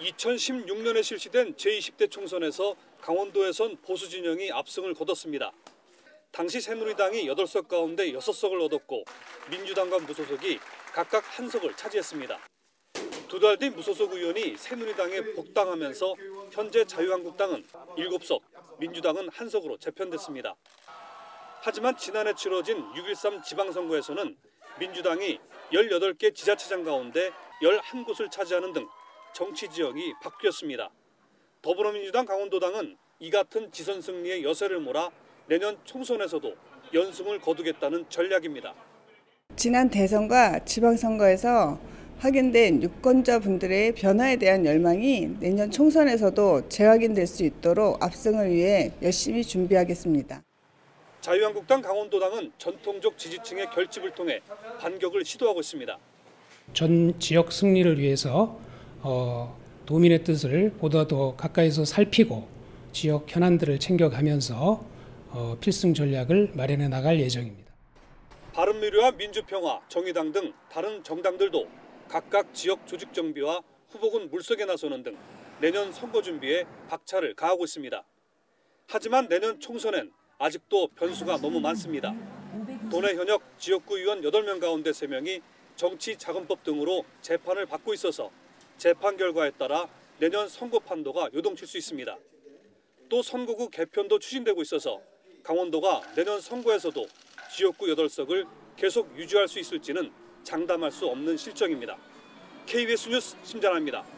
2016년에 실시된 제20대 총선에서 강원도에선 보수 진영이 압승을 거뒀습니다. 당시 새누리당이 8석 가운데 6석을 얻었고 민주당과 무소속이 각각 한 석을 차지했습니다. 두 달 뒤 무소속 의원이 새누리당에 복당하면서 현재 자유한국당은 7석, 민주당은 한 석으로 재편됐습니다. 하지만 지난해 치러진 6.13 지방선거에서는 민주당이 18개 지자체장 가운데 11곳을 차지하는 등 정치 지형이 바뀌었습니다. 더불어민주당 강원도당은 이 같은 지선 승리의 여세를 몰아 내년 총선에서도 연승을 거두겠다는 전략입니다. 지난 대선과 지방선거에서 확인된 유권자 분들의 변화에 대한 열망이 내년 총선에서도 재확인될 수 있도록 압승을 위해 열심히 준비하겠습니다. 자유한국당 강원도당은 전통적 지지층의 결집을 통해 반격을 시도하고 있습니다. 전 지역 승리를 위해서 어, 도민의 뜻을 보다 더 가까이서 살피고 지역 현안들을 챙겨가면서 어, 필승 전략을 마련해 나갈 예정입니다. 바른미래와 민주평화, 정의당 등 다른 정당들도 각각 지역 조직 정비와 후보군 물색에 나서는 등 내년 선거 준비에 박차를 가하고 있습니다. 하지만 내년 총선엔 아직도 변수가 너무 많습니다. 도내 현역 지역구 의원 8명 가운데 3명이 정치 자금법 등으로 재판을 받고 있어서 재판 결과에 따라 내년 선거 판도가 요동칠 수 있습니다. 또 선거구 개편도 추진되고 있어서 강원도가 내년 선거에서도 지역구 8석을 계속 유지할 수 있을지는 장담할 수 없는 실정입니다. KBS 뉴스 심장합니다.